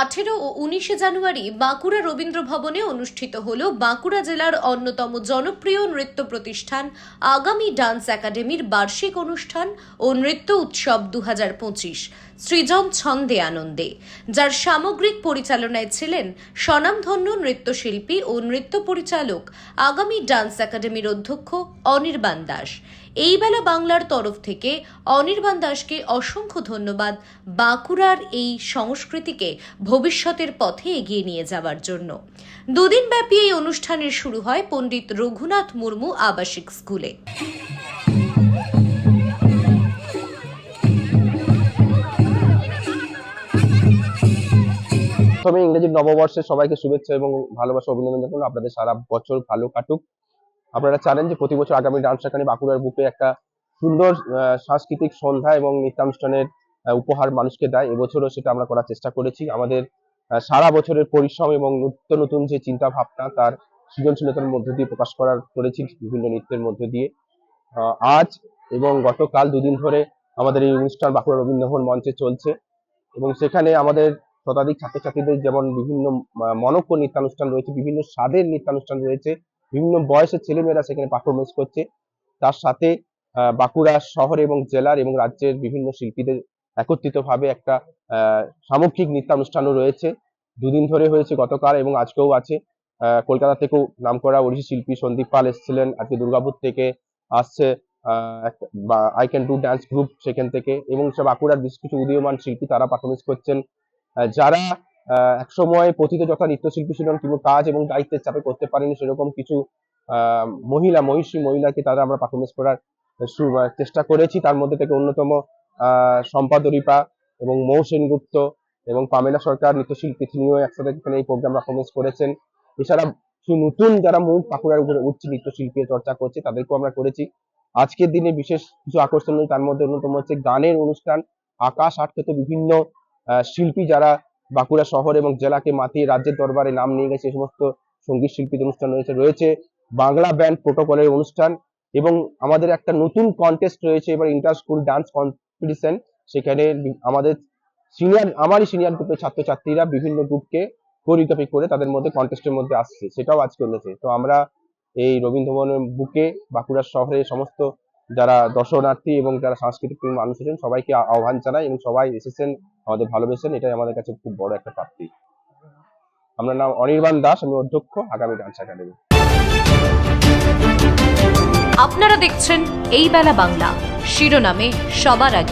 আঠেরো ও উনিশে জানুয়ারি বাঁকুড়া রবীন্দ্র ভবনে অনুষ্ঠিত হল বাঁকুড়া জেলার অন্যতম জনপ্রিয় নৃত্য প্রতিষ্ঠান আগামী ডান্স একাডেমির বার্ষিক অনুষ্ঠান ও নৃত্য উৎসব দু হাজার পঁচিশ। সৃজন ছন্দে আনন্দে। যার সামগ্রিক পরিচালনায় ছিলেন স্বনামধন্য নৃত্যশিল্পী ও নৃত্য পরিচালক আগামী ডান্স একাডেমির অধ্যক্ষ অনির্বাণ দাস। এই বেলা বাংলার তরফ থেকে অনির্বাণ দাসকে অসংখ্য ধন্যবাদ। বাঁকুড়ার এই সংস্কৃতিকে ভবিষ্যতের পথে এগিয়ে নিয়ে যাওয়ার জন্য। দুদিন ব্যাপী এই অনুষ্ঠানের শুরু হয় পণ্ডিত রঘুনাথ মুর্মু আবাসিক স্কুলে। প্রথমে ইংরেজি নববর্ষের সবাইকে শুভেচ্ছা এবং ভালোবাসা, অভিনন্দন জানানো। আপনাদের সারা বছর ভালো কাটুক। আপনারা জানেন যে প্রতি বছর আগামী ডান্স এখানে বাঁকুড়ার বুকে একটা সুন্দর সাংস্কৃতিক সন্ধ্যা এবং নৃত্যানুষ্ঠানের উপহার মানুষকে দেয়। এবছরও সেটা আমরা করার চেষ্টা করেছি। আমাদের সারা বছরের পরিশ্রম এবং নিত্য নতুন যে চিন্তা ভাবনা তার সৃজনশীলতার মধ্য দিয়ে প্রকাশ করার করেছি বিভিন্ন নৃত্যের মধ্য দিয়ে। আজ এবং গতকাল দুদিন ধরে আমাদের এই অনুষ্ঠান বাঁকুড়া রবীন্দ্রভবন মঞ্চে চলছে এবং সেখানে আমাদের শতাধিক ছাত্রছাত্রীদের যেমন বিভিন্ন মনজ্ঞ নৃত্যানুষ্ঠান রয়েছে, বিভিন্ন স্বাদের নৃত্যানুষ্ঠান রয়েছে, বিভিন্ন বয়সের ছেলেমেয়েরা সেখানে পারফরমেন্স করছে। তার সাথে বাঁকুড়া শহর এবং জেলার এবং রাজ্যের বিভিন্ন শিল্পীদের একত্রিতভাবে একটা সামগ্রিক নৃত্যানুষ্ঠানও রয়েছে। দুদিন ধরে হয়েছে গতকাল এবং আজকেও আছে। কলকাতা থেকেও নামকরা ওড়িশি শিল্পী সন্দীপ পাল এসেছিলেন। আজকে দুর্গাপুর থেকে আসছে I can do dance group সেখান থেকে এবং সব বাঁকুড়ার বেশ কিছু উদীয়মান শিল্পী তারা পারফরমেন্স করছেন। যারা একসময় পতিত যথা নৃত্যশিল্পী ছিলেন কিন্তু কাজ এবং দায়িত্বের চাপে করতে পারেনি, সেরকম কিছু মহিলা মহিষী মহিলাকে তারা আমরা পারফরমেন্স করার চেষ্টা করেছি। তার মধ্যে থেকে অন্যতম শম্পা এবং মৌ সেনগুপ্ত এবং পামেলা সরকার নৃত্যশিল্পী তিনিও একসাথে এখানে এই প্রোগ্রাম পারফরমেন্স করেছেন। এছাড়া নতুন যারা মুখ বাঁকুড়ার উপরে উঠছে নৃত্যশিল্পী চর্চা করছে, তাদেরকেও আমরা করেছি। আজকের দিনে বিশেষ কিছু আকর্ষণীয় তার মধ্যে অন্যতম হচ্ছে গানের অনুষ্ঠান। আকাশ আটকে তো বিভিন্ন শিল্পী যারা বাঁকুড়া শহর এবং জেলাকে মাতিয়ে রাজ্যের দরবারে নাম নিয়ে গেছে, এই সমস্ত সংগীত শিল্পীর অনুষ্ঠান রয়েছে রয়েছে বাংলা ব্যান্ড প্রোটোকলের অনুষ্ঠান এবং আমাদের একটা নতুন কন্টেস্ট রয়েছে, এবার ইন্টার স্কুল ডান্স কম্পিটিশন সেখানে আমাদের সিনিয়র আমারই সিনিয়র গ্রুপের ছাত্রছাত্রীরা বিভিন্ন গ্রুপকে কোরিওগ্রাফি করে তাদের মধ্যে কন্টেস্টের মধ্যে আসছে। সেটাও আজকে হয়েছে তো আমরা এই রবীন্দ্রভবনের বুকে বাঁকুড়া শহরে সমস্ত যারা দর্শনার্থী এবং যারা সাংস্কৃতিক মানুষ আছেন, সবাইকে আহ্বান জানাই এবং সবাই এসেছেন, আমাদের ভালোবেসেন এটাই আমাদের কাছে খুব বড় একটা প্রাপ্তি। আমার নাম অনির্বাণ দাস, আমি অধ্যক্ষ, আগামী ডান্স একাডেমি। আপনারা দেখছেন এই বেলা বাংলা। শিরোনামে সবার আগে।